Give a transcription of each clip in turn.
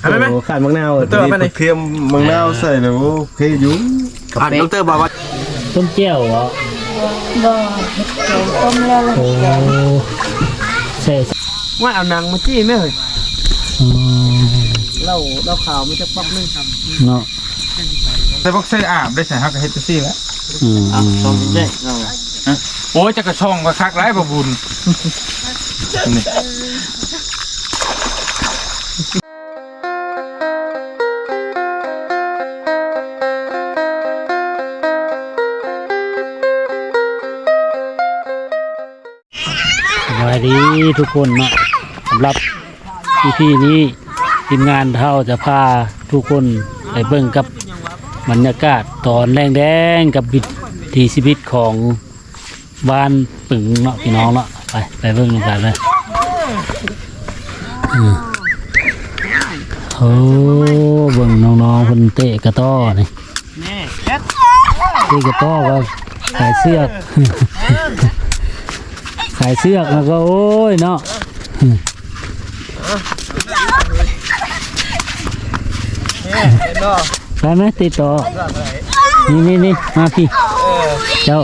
เอาไหมไหม โอ้ขาดมะนาวเติมไปไหน เทียมมังนาวใส่แล้วโอเคอยู่อ่านดรบอกว่าต้มเจียวเหรอบ่เดี๋ยวต้มแล้วเลยโอ้ใส่ว่าเอาหนังมาจี้ไหมเฮ้ยอืมเหล้าเหล้าขาวมันจะป๊อกนึงเนาะแต่พวกใส่อาบได้ใส่ฮักกับเฮดซี่แล้วอืมต้มเจ๊เอาโอ้ยจะกระช่องก็คักไรบ่บุญนี่สวัส ดีทุกคนเนาะสำหรับที่ที่นี้ทีมงานเท่าจะพาทุกคนไปเบิ่งกับบรรยากาศตอนแรงแดงกับวิถีชีวิตของบ้านปึงเนาะพี่น้องเนาะไปไปเบิ่งกันเลยอืมโอ้เบิ่งน้องๆคนเตะกระต้อนี่เตะกระต้อก็ขายเสื้อก ขายเสื้อกแล้วก็โอ้ยเนาะไปไหมติดต่อนี่นี่นี่มาพี่ เจ้า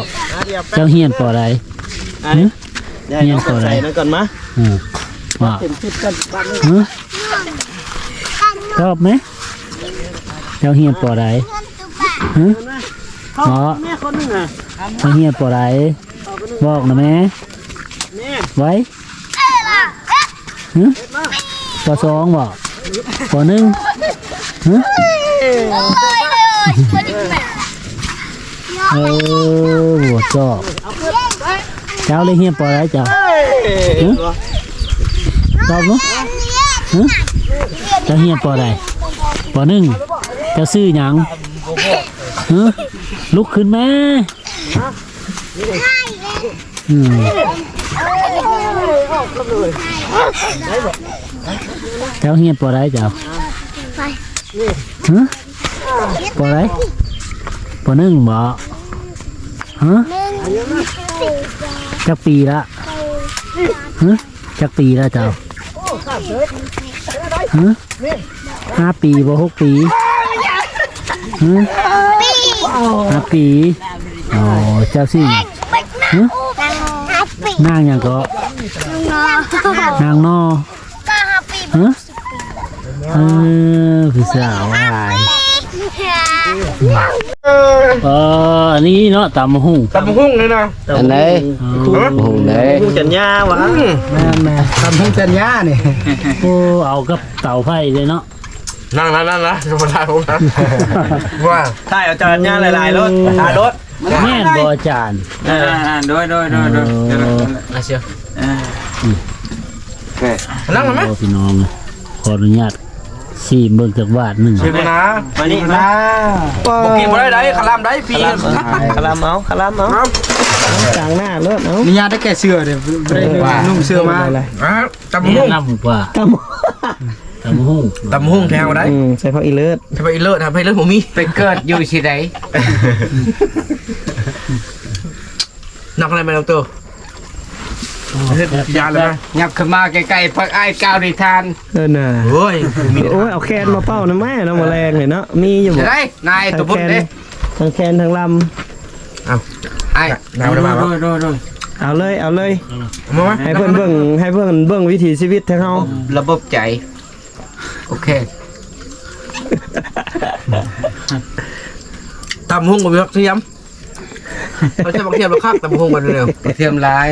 เจ้าเฮียนปออะไรอันนี้ได้น้องใส่นั่นก่อนมะอืมว่าเต็มชุดกันบ้านนึงฮะชอบไหมเจ้าเฮียนปออะไรฮะหมอแม่คนนึงอะเจ้าเฮียนปออะไรบอกนะแม่แม่ ไว้ฮะปอสองบอกปอหนึ่งฮะเออหัวจอบเจ้าเลยเฮียนปออะไรเจ้าตอบเนาะฮะเจ้าเฮียนปออะไรปอหนึ่งเจ้าซื้อหยังฮะลุกขึ้นแม่อืม เจ้าเฮียนปอไรเจ้าฮะปอไรปหนึ่งบ่ฮะจักปีละฮะจักปีละเจ้าฮะห้าปีบ่หกปีฮะห้าปีอ๋อเจ้าสิฮะ นางหยังก็นางนอฮะเออคือสาวอะไรเอออันนี้เนาะตำหุ่งตำหุ้งเลยนะอันไหนหุ่งเลยผู้จันยาวะแม่แม่ทำให้จันยาเนี่ยโอ้เอากับเต่าไผ่เลยเนาะนั่งนั่งนั่งนะธรรมดาผมนะว่าใช่เอาจันยาหลายๆรถตารถ แม่นบอาจารย์โดยโดยโดยโดยอาเชียวนั่งมาไหมโอ้พี่น้องขออนุญาตสี่เบิ่งจากบาทหนึ่งชิมนะมานี่มาบอกกินบ่ได้ได้คลามได้ปีคลามเอาคลามเอาจางหน้ารถเอามีญาติได้แก่เสื้อเด้อนุ่งเสื้อมาอะตำแนะหุ้งนำกว่าต ตำหุ่งตำหุ้งแทงได้ำอืมใส่ผักอีเลิศทำไมเลิศทำไมเลิศผมมีไปเกิดอยู่ที่ใดนักอะไรไหมดรยาเลยไหมยับขึ้นมาใกล้ๆพักอ้ายก้าวในทานเออน่ะโอ้ยมีโอ้ยเอาแคนมาเป้านะแม่น้ำแมลงเลยเนาะมีอยู่บ่จะได้นายตัวทั้งพุ่แคนเด้ทั้งแคนทั้งลไอ้หนาวได้มาโดยโดยโดยำเอาเลยเอาเลย มาไหมให้เพื่อนเบิ่งให้เพื่อนเบิ่งวิถีชีวิตทั้งเฮาระบบใจ โอเคตำหุ้งกับพักเทียมเราใช้พักเทียมเราคักตำหุ้งกันเร็วกระเทียมลาย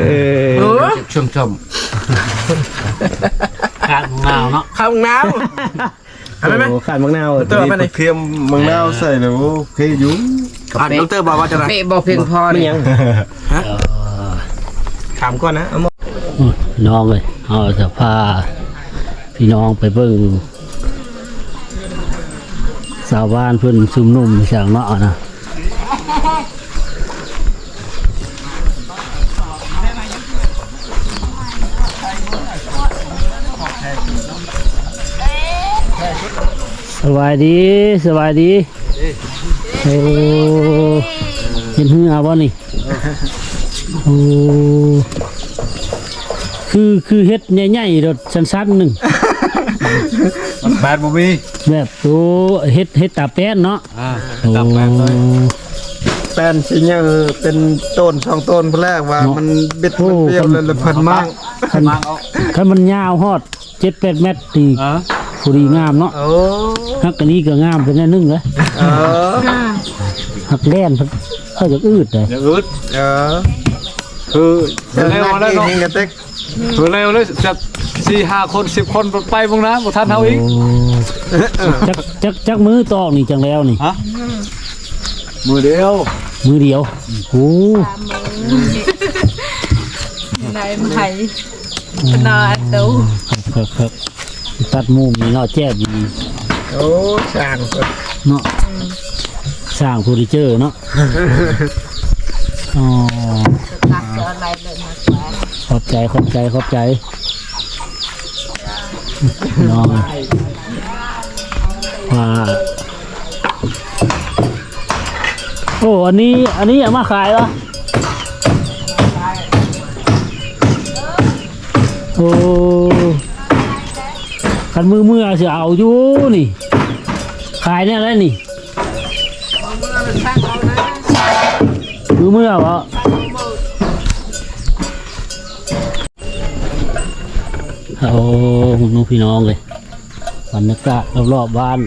เออเออชมชมขาดของเราเนาะข้าวน้ำอะไรไหมโอ้ขาดมะนาวเติมไปไหนเทียมมังนาวใส่แล้วโอเคอยู่อ่านดรบอกว่าจะไรเป๊ะบ่เพียงพอไม่นี่ยังเออถามก่อนนะเอามาอุ้ยน้องเลยเอาจะพา พี่น้องไปเบิ่งสาวบ้านเพิ่นซุ่มนุ่มเสียงเนาะนะสบายดีสบายดีโอ้เห็นหื้อเอาบ่นี่โอ้คือคือเฮ็ดใหญ่ๆรถสั้นๆหนึ่ง แบดบ่มีแบบตัวเฮ็ดเฮ็ดตาแป้นเนาะอ่าโอ้ตามแบดเลยแป้นสิยังเป็นต้นสองต้นพุ่นแรกว่ามันเบ็ดมันเปรี้ยวเลยแล้วเพิ่นมั่งคันคันมันยาวฮอด7 8เมตรตีอ่าพอดีงามเนาะโอ้ฮักอันนี้ก็งามเป็นแน่นึงเลยเออฮักแล่นเพิ่นเขาจะอืดเลยอย่าอึดเออคือเจ้าเร็วหน้าแล้วที่เนาะนี่กระเต็กคือเร็วเลยจะ สี่ห้าคนสิบคนไปบ้างนะบ่ทันเฮาอีกโอ้จักจักจักมือตอกนี่จังแล้วนี่ ฮะมือเดียวมือเดียวโอ้ này mày nó đủ ครับครับตัดมุมนี่เนาะแจ๊บดีโอ้ช่างเพิ่นเนาะสร้างเฟอร์นิเจอร์เนาะอ๋อ đặt cho này lên mặt quả ขอบใจขอบใจขอบใจ น้องว่าโอ้อันนี้อันนี้เอามาขายเหรอโอ้คันมือเมื่อจะเอาอยู่นี่ ขายเนี่ยอะไรนี่มือเมื่อวะโอ้ น้องพี่น้องเลยบรรยากาศรอบๆบ้าน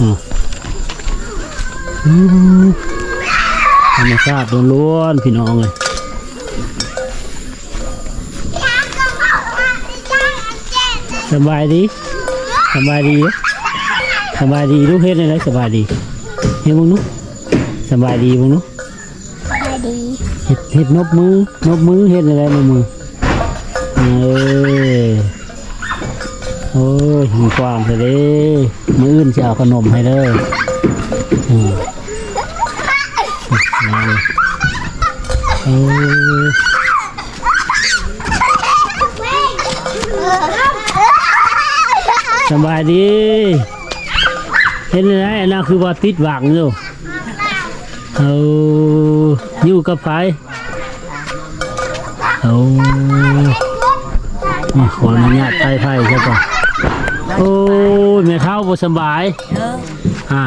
อะอืมธรรมชาติล้วนๆพี่น้องเลยสบายดี สบายดีเด้อสบายดีลูกเฮ็ดอะไรสบายดีเฮ็ดมึงนุสบายดีมึงนุเฮ็ดเฮ็ดนบมือนบมือเฮ็ดอะไรนบมือเออโอ้ยหิวกว้างเลยเด้มืออื่นจะเอาขนมให้เด้ออืมนั่นเอ สบายดี เห็นไหมอันนั้นคือว่าติดหวังอยู่เอาอยู่กับไผเอาขออนุญาตไต่ไผ่ใช่ปะโอ้ยแม่เท้าบ่สบายอ่า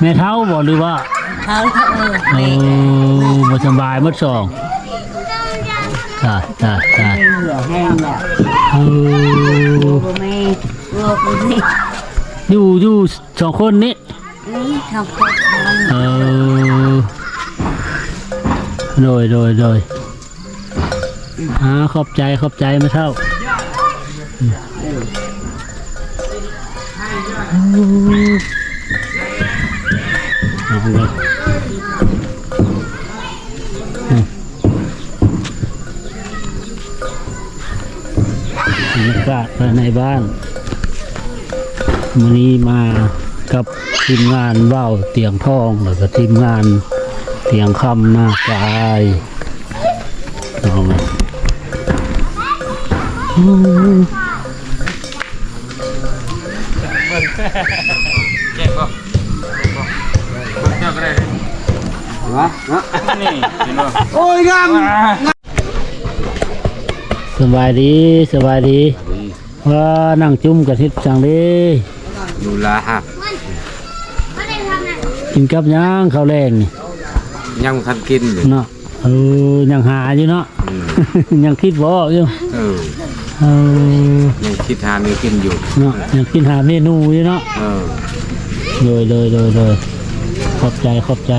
แม่เท้าบ่หรือว่า hơn hơn โอ้บ่สบายมัดสองตายตายตาย vừa hang là โอ้ vừa mê vừa vừa đi อยู่อยู่สองคนนี้ không có เออโดยโดยโดยอ่าขอบใจขอบใจไม่เท่าเอาเลยอืมบรรยากาศภายในบ้าน วันนี้มากับทีมงานว่าวเตียงทองแล้วก็ทีมงานเตียงคำหน้ากายเอามาอืมแจ้งบ่เจ้าก็ได้ฮะนี่เห็นบ่โอ้ยงามสบายดีสบายดีว่านั่งจุ่มกับทิศจังเลยอยู่ละฮะกินกับหย่างข้าวแรงนี่ยังทันกินอยู่เนาะเออยังหาอยู่เนาะยังคิดบ่อยู่เออเออยังคิดหาเนื้อกินอยู่เนาะยังคิดหาเมนูอยู่เนาะเออเลยเลยเลยเลยขอบใจขอบใจ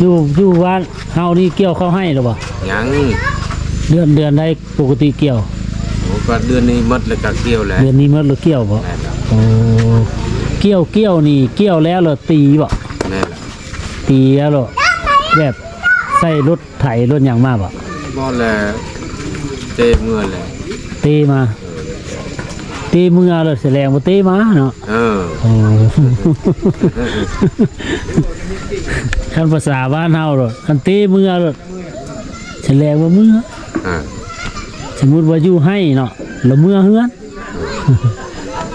อยู่อยู่ว่านเฮานี่เกี่ยวเข้าให้หรือเปล่ายังเดือนเดือนได้ปกติเกี่ยวโอ้ก็เดือนนี้หมดแล้วก็เกี่ยวแล้วเดือนนี้มันหรือเกี่ยวบ่แม่นแล้วโอ้ เกี่ยวเกี่ยวนี่เกี่ยวแล้วเหรอตีบ่แม่นแล้วตีแล้วเหรอแบบใส่รถไถรถหยังมาบ่บ่แล้วเจ็บเมื่อแล้วตีมา ตีมือเลยแสดงว่าตีมาเนาะเออโอ้ คันภาษาบ้านเฮาหรอคันตีมือหรอแสดงว่ามืออ่าสมมุติว่าอยู่ให้เนาะแล้วเมื่อเฮือน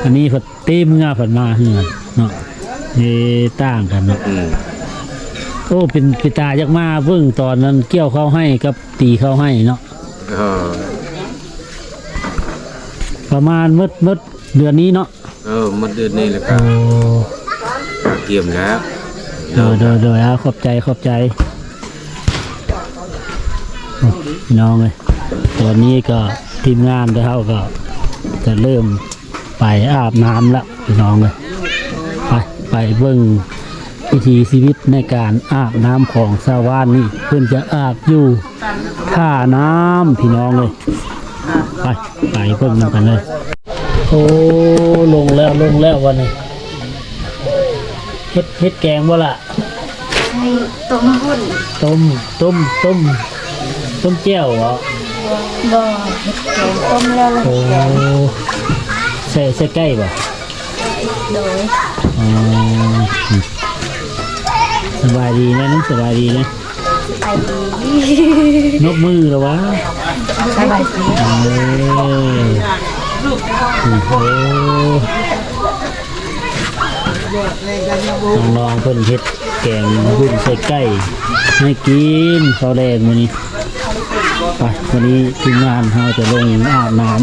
อันนี้เพิ่นตีมือเพิ่นมาเฮือนเนาะเฮต่างกันเนาะอืมโอ้เป็นปิตายักมาเบิ่งตอนนั้นเกี่ยวเข้าให้กับตีเข้าให้เนาะเออประมาณมืดมืดเดือนนี้เนาะเออมันเดือนนี้แหละครัโอ้บเกี่ยมแล้วเดยวเดยวเดยวแล้วขอบใจขอบใจโอ้พี่น้องเลยตอนนี้ก็ทีมงานได้เฮาก็จะเริ่ม ไปอาบน้ำแล้วพี่น้องเลยไปไปเบิ่งวิถีชีวิตในการอาบน้ำของชาวบ้านนี่เพื่อนจะอาบอยู่ท่าน้ำพี่น้องเลยไปไปเบิ่งนำกันเลยโอ้ลงแล้วลงแล้ววันนี้เฮ็ดเฮ็ดแกงบ่ล่ะให้ต้มหุ่นต้มต้มต้มต้มแจ่วเหรอบ่เฮ็ดแกงต้มแล้วล่ะโอ้ ใส่ใส่ไก่บ่โดยอ๋ออืมสบายดีนะน้องสบายดีนะไปดีนกมือแล้ววะสบายดีเออโอ้โหน้องๆเพิ่นเฮ็ดแกงหุ่นใส่ไก่ให้กินข้าวแดงมื้อนี้ไปวันนี้ทีมงานเราจะลงอาบน้ำ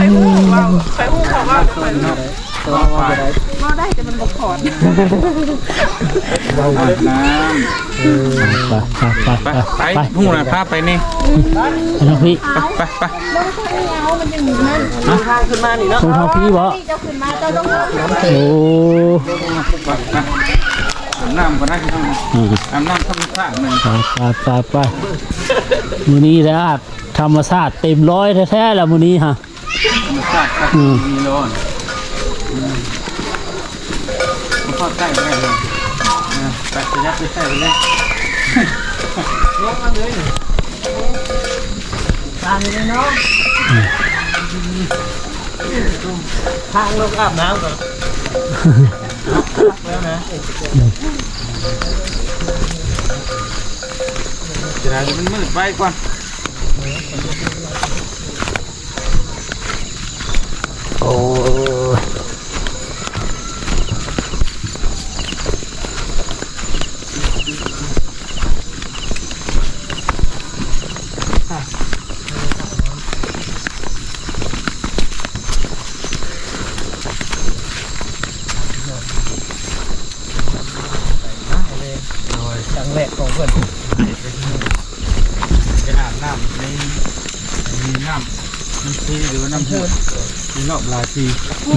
อืมน้ำไปไปไปไปไปไปหูนะพาไปนี่น้องพี่ไปไปตรงทางพี่บ่โอ้อาบน้ำก็ได้ที่ต้องอืมอาบน้ำธรรมชาติหนึ่งไปไปไปไปมื้อนี้แล้วอาบธรรมชาติเต็มร้อยแท้ๆแล้วมื้อนี้ฮะ ธรรมชาติก็อืมมีร้อนมาทอดใกล้ไปเลยนะไปจะยัดไปใส่ไปเลยจะได้มันมืดไปก่อน แรกของเพื่อนจะอาบน้ำในมีน้ำน้ำซีหรือว่าน้ำเพื่อนมีรอบหลายปี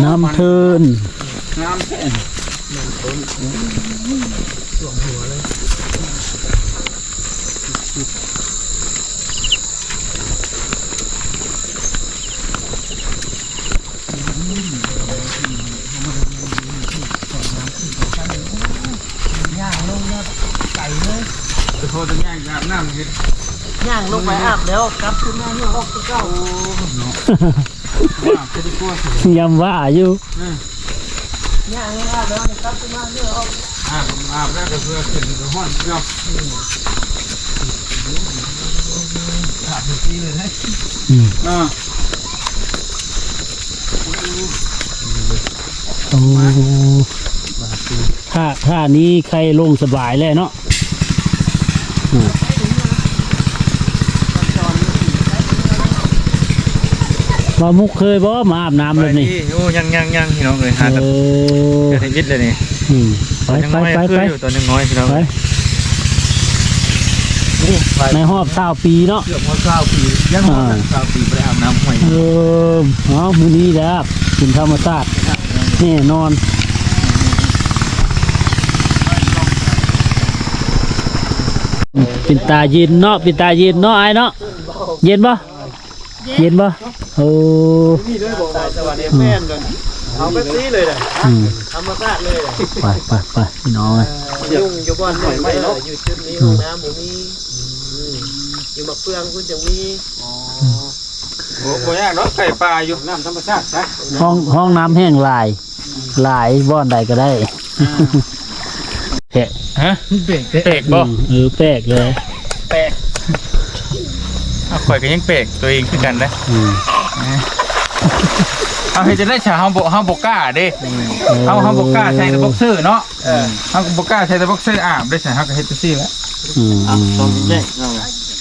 น้ำเทินน้ำเพื่อนจะโท รจะย่างอาบน้ำกินย่างลงไปอาบแล้วกลับขึ้นมาเนี่ยออกคือเก่าว่าจะได้กลัวสิยำว่าอยู่ย่างอาบแล้วกลับขึ้นมาเนี่ยออกอาบอาบแล้วก็เพื่อขึ้นกระห้อนเนาะอืมอ่าโอ้ถ้าถ้านี้ใครลงสบายเลยเนาะ อืมมามุกเคยบ่มาอาบน้ำแบบนี้โอ้ยังยังยังพี่น้องเลยหาเอแต่อเดี๋ยวชีวิตเลยนี่อืมไปยังไปน้อยไปคือไปอยู่ตอนยังน้อยพี่น้องไปในหอบเศร้าปีเนาะเกือบหมดเก้าปียังหมดเก้าปีไปอาบน้ำห้วยเออเอามือนี้แล้วกินธรรมชาติแน่นอน ปินตาเย็นเนาะปินตาเย็นเนาะไอ้เนาะเย็นปะเย็นปะโอ้แม่นกันเอาไปซีเลยเลยอืมธรรมชาติเลยไปไปไปพี่น้องเอ้ยยุ่งอยู่บ้านหน่อยไม่เนาะอยู่จุดนี้ห้องน้ำผมมีอยู่มะเฟืองคุณจะมีโอ้โหยากเนาะไก่ปลาอยู่น้ำธรรมชาติซะห้องห้องน้ำแห้งหลายหลายบ่อนใดก็ได้ แปะฮะเปกเปกบ่อืมเออแปลกเลยข่อยก็ยังเปกตัวเองคือกันนะอืมเอาเฮ็ดจะได้ฉาเฮาบ่เฮาบ่กล้าเด้เฮาเฮาบ่กล้าใส่แต่บ็อกเซอร์เนาะเออเฮาบ่กล้าใส่แต่บ็อกเซอร์อาบได้ใส่เฮาก็เฮ็ดจังซี่แหละอืมอืมต้องแจ้งเอา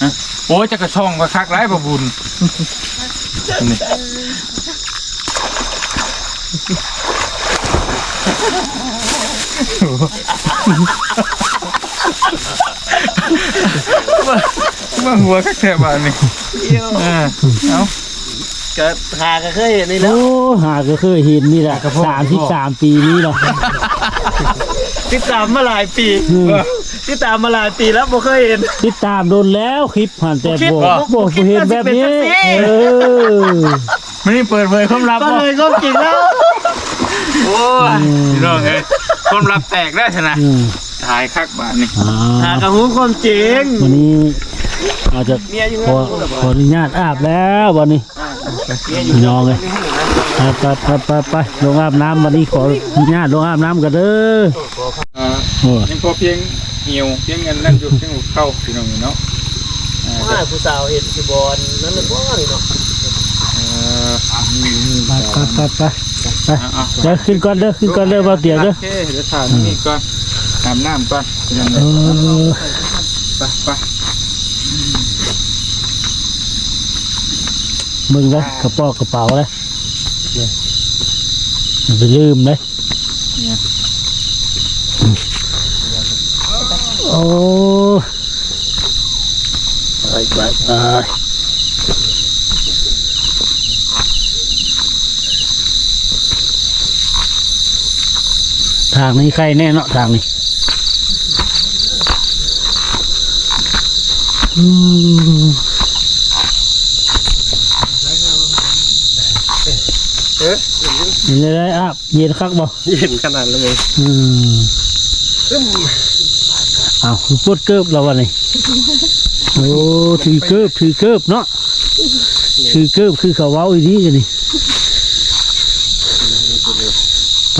ฮะโอ้ยจะกระช่องก็คักหลายบ่บุญนี่ มาหัวคักแท้บาดนี่เออเอาก็หาก็เคยเห็นนี่แหล้วโอ้หาก็เคยเห็นนี่แหละสามสิบสามปีนี้หรอกติดตามมาหลายปีอืมติดตามมาหลายปีแล้วบ่เคยเห็น ติดตามโดนแล้วคลิปผ่านแต่คิดบอกว่าบอกคิดเห็นว่าแบบนี้สิเป็นจังซี่เออไม่ได้เปิดเผยความลับก็บ่เลยก็จริงแล้ว โอ้ยพี่น้องเอ้ยความลับแตกได้ชนะอืมถ่ายคักบาดนี่อ่าหากระหูความจริงวันนี้อาจจะขอขออนุญาตอาบแล้ววันนี้พี่น้องเลยไปไปไปไปไปลงอาบน้ำวันนี้ขออนุญาตลงอาบน้ำกันเด้ออ่าโอ้ยยังพอเพียงเหี่ยวเพียงเงินนั่นอยู่เพียงหัวเข้าพี่น้องเนาะอ่าว่าผู้สาวเห็นสิบอลนั่นเลยว่านี่เนาะเอ่อไปไปไปไป ไปเอาเอาเดี๋ยวขึ้นก่อนเด้อขึ้นก่อนเด้อเบาเตียงเด้อโอเคเดี๋ยวถามนี่ก่อนอาบน้ำก่อนพี่น้องเอเอ้ยอไปไปมึงเลยกระเป๋ากระเป๋าเลยอย่าไปลืมเลยโอ้ไปไปไป ทางนี้ใครแน่เนาะทางนี้อืมเอ๊ะเย็นเลยอะเย็นคักบ่เห็นขนาดเลยอืมอ้าวคือปวดเกิบเราวะนี่โอ้ถือเกิบถือเกิบเนาะถือเกิบคือเขาเว้าอีนี้กันนี่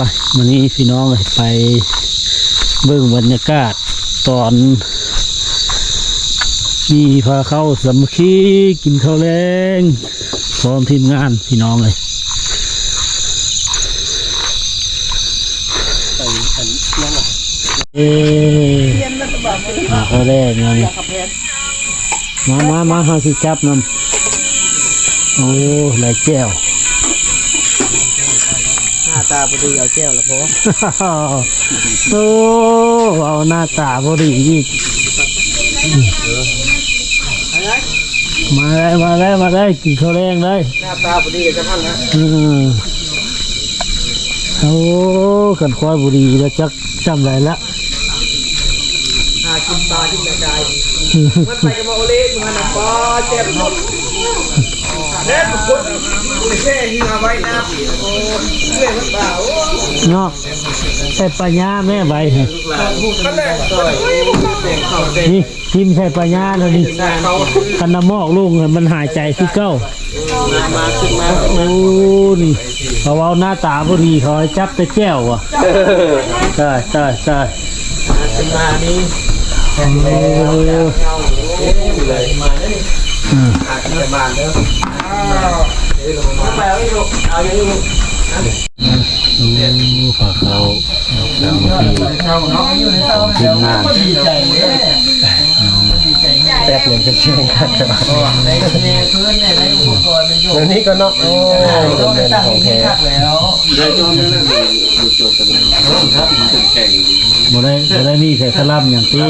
ไปวันนี้พี่น้องไปเบิ่งบรรยากาศตอน มีพาเข้าสามัคคีกินข้าวแรงพร้อมทีมงานพี่น้องเลยเอ๊ะมาเขาแรกเลยมามามาเฮาสิจับน้ำโอ้หลายแก้ว ตาพอดีเอาแก้วละพอโอ้เอาหน้าตาพอดีอีกมาได้มาได้มาได้กินข้าวแรงได้หน้าตาพอดีกับท่านนะอืมโอ้กันควายบุรีแล้วจักจำไรละหากินตาที่กระจายมันไปกับมาโอเล่มึงนะปอเจ็บหมดเล่นคนแค่ที่มาไว้นะโอ้เล่นมันเปล่า เนาะใส่ปัญญาแม่ใบนี่ทิมใส่ปัญญาแล้วนี่เขาคันน้ำมอกลูกมันหายใจคือเก้าโอ้นี่เขาเอาหน้าตาพอดีเขาจับแต่แก้วอะใช่ใช่ใช่ขึ้นมานี่โอ้ เลยมาเนี่ยอืมอาขึ้นมาเด้อไปเอาอีกลูกเอาอย่างนี้ลูกโอ้ฝากเขาแล้วมาที่ทีมงานดีใจเลยแตกเลยจะเชื่อกันในพื้นในอกรณ์ในโยนนี่ก็เนาะโอ้ต้องตั้งของแท้แล้วบ่ได้บ่ได้นี่ใส่สลับอย่างตี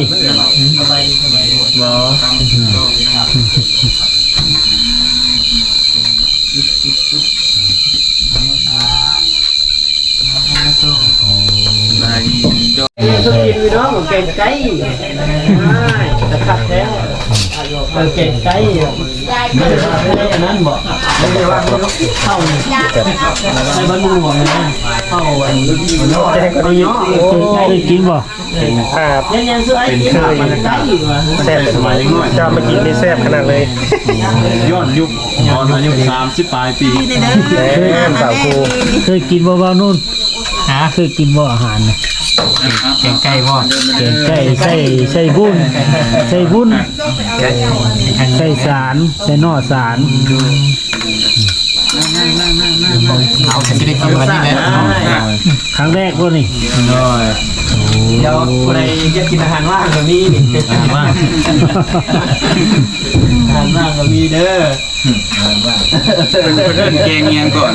ได้จบ สุกินวิน้อง เก่งไก่ตะขัดแท้เก่งไก่ไม่ได้อันนั้นบอกไม่ได้ว่าเข้าใส่บรรลุหมดเลยเข้าอันแจ้งก็ได้ยินเคยกินบ่ยังยังซื้อไอ้กินมันไก่อยู่อะแซ่บสมัยเจ้ามากินนี่แซ่บขนาดเลยย้อนยุคย้อนอายุสามสิบปลายปีแซ่บสาวครูเคยกินบ่บ่าวนุ่นหาเคยกินบ่อาหารน่ะ แกงไก่บ่แกงไก่ใส่ใส่บุญใส่บุญใส่สารใส่นอสารเอาฉันจะได้กินวันนี้แหละครั้งแรกบ่นี่เดี๋ยวคนใดอยากกินอาหารว่างก็มีนี่อาหารว่างอาหารว่างก็มีเด้อเพิ่นเกงเงียงก่อน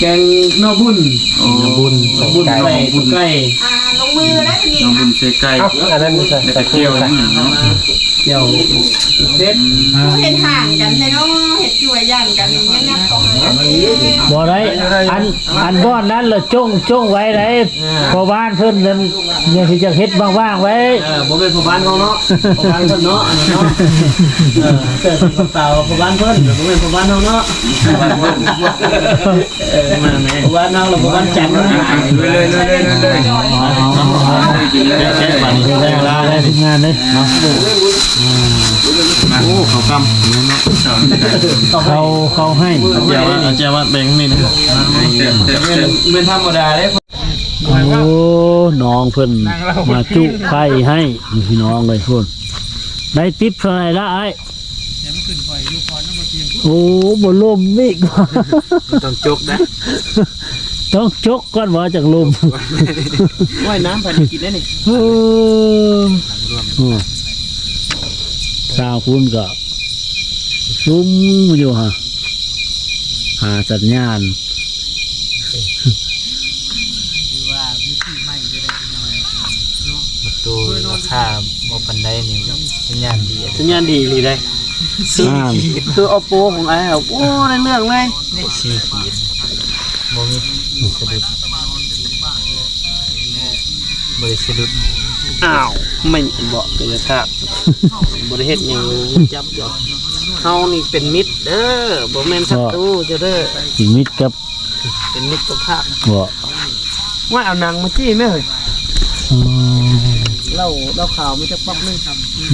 แกงนอกบุญโอ้บุญบุญไก่บุญไก่ น้องบุญเสไก่เอ้าอันนั้นไม่ใช่ตะเกียวนั่นเนาะ เกี่ยวเซ็ตเห็นห่างกันใช่เนาะเห็นช่วยยันกันอย่างเงี้ยนะต้องหาบ่ได้อันอันบ่อนนั้นละจ้งจ้งไว้ได้พอบ้านเพิ่นนั้นยังสิจะเฮ็ดว่างๆไว้เออบ่เป็นผู้บ้านเขาเนาะผู้บ้านเพิ่นเนาะอันนี้เนาะเออเกิดเป็นสาวผู้บ้านเพิ่นบ่เป็นผู้บ้านเฮาเนาะเออมาแม่ผู้บ้านเฮาเราผู้บ้านจันทร์นะเลยเลยเลยเลยเลยเช็ดบัดนี้ได้เวลาได้ทำงานเด้เนาะ โอ้เขากำเขาเขาให้เจ้าว่าเจ้าว่าแบงค์นี่นะเต็มเต็มเต็มเป็นธรรมดาเด้โอ้น้องเพิ่นมาจุไข่ให้นี่พี่น้องเลยพุ่นได้ติ๊บเท่าไหร่ละไอ้โอ้บ่ลมอีกต้องจกนะต้องจกก่อนว่าจากลมว่ายน้ำพันกินได้นี่เอออืม สาวคุณก็ซุ้มอยู่ฮะหาสัญญาณตัวราคาบ่ปันได้นี่สัญญาณดีสัญญาณดีเลยได้อ่านคือ Oppo ของไอ้โอ้ในเรื่องเลยได้สี่ขีดบ่มีสะดุดบ่ได้สะดุดอ้าวไม่บอกกันเลยครับ บริเฮ็ดหยังจับอยู่เฮานี่เป็นมิตรเด้อบ่แม่นศัตรูเจ้าเด้อสิมิตรกับเป็นมิตรกับภาพบ่ว่าเอาหนังมาจี้แม่เฮ้ยอ๋อเล่าเล่าข่าวมันจะป๊อกนึง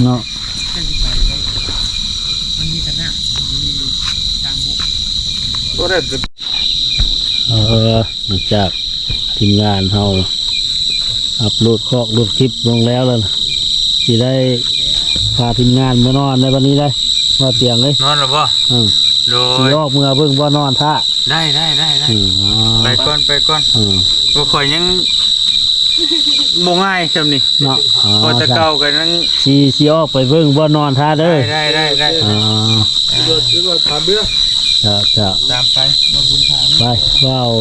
เนาะก็ได้เออหลังจากทีมงานเฮาอัพโหลดคอกโหลดคลิปลงแล้วแล้วนะสิได้ พาทีมงานมานอนในวันนี้ได้ว่าเตียงเลยนอนหรือเปล่าอืมโดสิยออกเมื่อเบิ่งว่านอนท่าได้ได้ได้ได้อืมอ๋อไปก่อนไปก่อนอืมก็คอยยังบ่ง่ายจำนี่เนาะอ๋อพอจะเก่ากันนั่งสิสิออกไปเบิ่งว่านอนท่าเด้ได้อได้ได้ได้อ๋อจะจะตามไปไปว้าว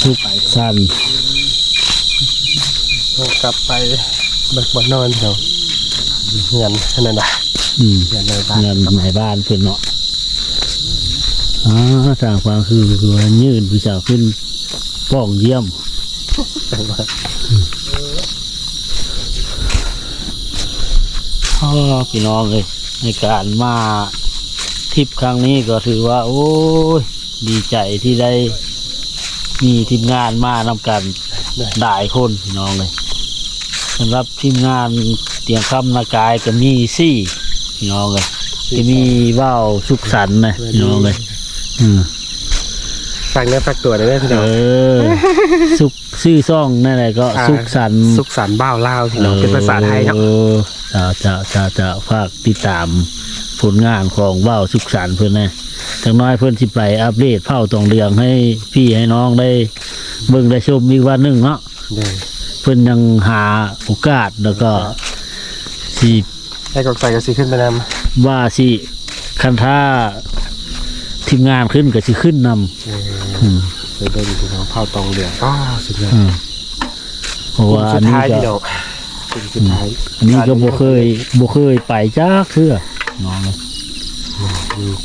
สุขสันต์กลับไปเบิกบ่นอนเถอะ เงินขนาดไหนอืมเงินเลยบ้านเงินในบ้านเพื่อนเนาะอ่าทางความคือคือว่ายืนผู้สาวขึ้นป้องเยี่ยมอ๋อพี่น้องเลยในการมาทริปครั้งนี้ก็ถือว่า โอ้ย ดีใจที่ได้มีทีมงานมานำกันหลายคนพี่น้องเลย สำหรับทีมงานเตียงคำนากายก็มีสี่พี่น้องเลยจะมีว่าวสุขสันต์นะพี่น้องเลยอืมฝากเนื้อฝากตัวได้ไหมพี่น้องเออสุขชื่อซ่องนั่นแหละก็อ่า สุขสันต์สุขสันต์บ้าวลาวพี่น้องเป็นภาษาไทยเนาะเออจะจะจะจะฝากติดตามผลงานของว่าวสุขสันต์เพื่อนนะจังน้อยเพื่อนสิไปอัปเดตเผาตองเรืองให้พี่ให้น้องได้เบิ่งได้ชมอีกวันหนึ่งเนาะเลยเพื่อนยังหาโอกาสแล้วก็สิให้กดไฟก็สิขึ้นไปนำว่าสิคันท่าทีมงานขึ้นก็สิขึ้นนำอืมไปเบิ่งพี่น้องเผาตองเหลืองอ๋อสุดยอดอืมเพราะว่าสุดนี่ท้ายพี่น้ก็องเป็นสุดท้ายอันนี้ก็บ่เคยบ่เคยไปจักเทื่อน้องเลย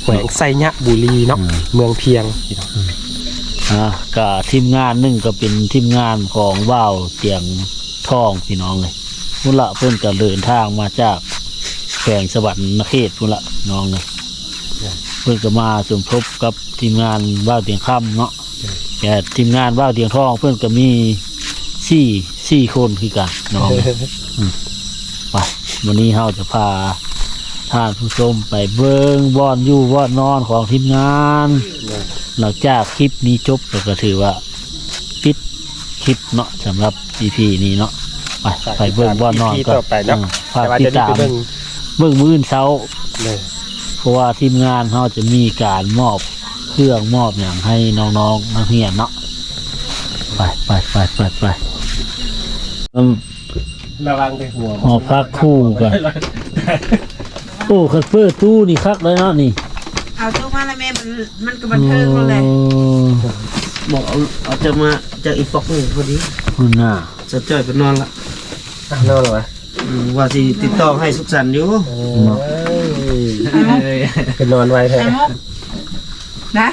แขวงไซยะบุรีเนาะเมืองเพียงพี่น้อง อ่าก็ทีมงานหนึงก็เป็นทีมงานของว่าวเตียงทองพี่น้องเลยพุ่นละเพิ่นก็เดินทางมาจากแขวงสวรรค์นเขตพุ่นละน้องเลยเพิ่นก็มาสมทบกับทีมงานว่าวเตียงค่ำเนาะแต่ทีมงานว่าวเตียงทอง เพิ่นก็มีสี่สี่คนคือกันน้องเลยไปวันนี้เฮาจะพา ท่านผู้ชมไปเบิ่งบ่อนอยู่บ่อนนอนของทีมงาน หลังจากคลิปนี้จบเราก็ถือว่าปิดคลิปเนาะสำหรับ EP นี้เนาะไปไปเบิ่งบ่อนนอนที่ก็ต่อไปเนาะฝากแต่ว่าติดจะได้ตามไปเบิ่งเบิ่งมื้ออนเช้าเลยเพราะว่าทีมงานเขาจะมีการมอบเครื่องมอบอย่างให้น้องๆนักเรียนเนาะไปไปไปไปไปอืมระวังไปหัวหอพักคู่กันโอ้คันเปิดตู้นี่คักเลยเนาะนี่เอาตู้มาแล้วแม่มันมันก็บันเทิงเลยโอ้บอกเอาเอาจะมาจากอีกปอกหนึงพอดีคุณน่ะจะจ่อยไปนอนละนอนหรอวะอืมว่าสิติดต่อให้สุขสันต์อยู่เป็นนอนไว้แท้ไอ้มุกนะ